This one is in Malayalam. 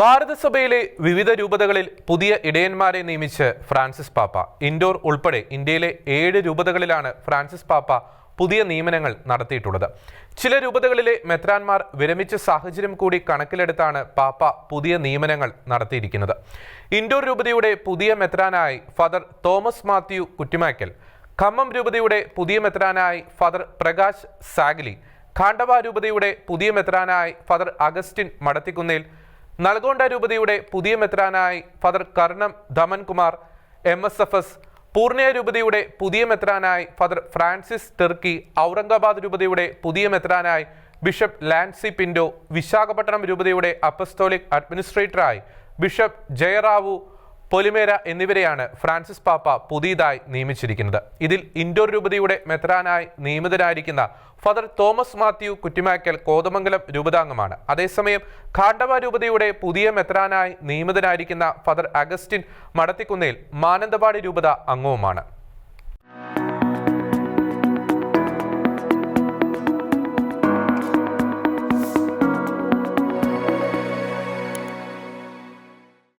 ഭാരതസഭയിലെ വിവിധ രൂപതകളിൽ പുതിയ ഇടയന്മാരെ നിയമിച്ച് ഫ്രാൻസിസ് പാപ്പ. ഇൻഡോർ ഉൾപ്പെടെ ഇന്ത്യയിലെ ഏഴ് രൂപതകളിലാണ് ഫ്രാൻസിസ് പാപ്പ പുതിയ നിയമനങ്ങൾ നടത്തിയിട്ടുള്ളത്. ചില രൂപതകളിലെ മെത്രാൻമാർ വിരമിച്ച സാഹചര്യം കൂടി കണക്കിലെടുത്താണ് പാപ്പ പുതിയ നിയമനങ്ങൾ നടത്തിയിരിക്കുന്നത്. ഇൻഡോർ രൂപതയുടെ പുതിയ മെത്രാനായി father Thomas Mathew Kuttimakkal Khammam രൂപതയുടെ പുതിയ മെത്രാനായി ഫാദർ പ്രകാശ് സാഗ്ലി ഖാണ്ഡവ രൂപതയുടെ പുതിയ മെത്രാനായി ഫാദർ അഗസ്റ്റിൻ മടത്തിക്കുന്നേൽ നൽഗോണ്ട രൂപതയുടെ പുതിയ മെത്രാനായി father Karnam Dhamankumar M S F S Purnea രൂപതയുടെ പുതിയ മെത്രാനായി ഫാദർ ഫ്രാൻസിസ് ടെർക്കി ഔറംഗാബാദ് രൂപതയുടെ പുതിയ മെത്രാനായി ബിഷപ്പ് ലാൻസി പിൻഡോ വിശാഖപട്ടണം രൂപതയുടെ അപ്പസ്തോലിക് അഡ്മിനിസ്ട്രേറ്ററായി ബിഷപ്പ് ജയറാവു പൊലിമേര എന്നിവരെയാണ് ഫ്രാൻസിസ് പാപ്പ പുതിയതായി നിയമിച്ചിരിക്കുന്നത്. ഇതിൽ ഇൻഡോർ രൂപതയുടെ മെത്രാനായി നിയമിതനായിരിക്കുന്ന ഫാദർ തോമസ് മാത്യു കുറ്റിമാക്കൽ കോതമംഗലം രൂപതാംഗമാണ്. അതേസമയം ഖാണ്ഡവ രൂപതയുടെ പുതിയ മെത്രാനായി നിയമിതനായിരിക്കുന്ന ഫാദർ അഗസ്റ്റിൻ മടത്തിക്കുന്നേൽ മാനന്തവാടി രൂപത അംഗവുമാണ്.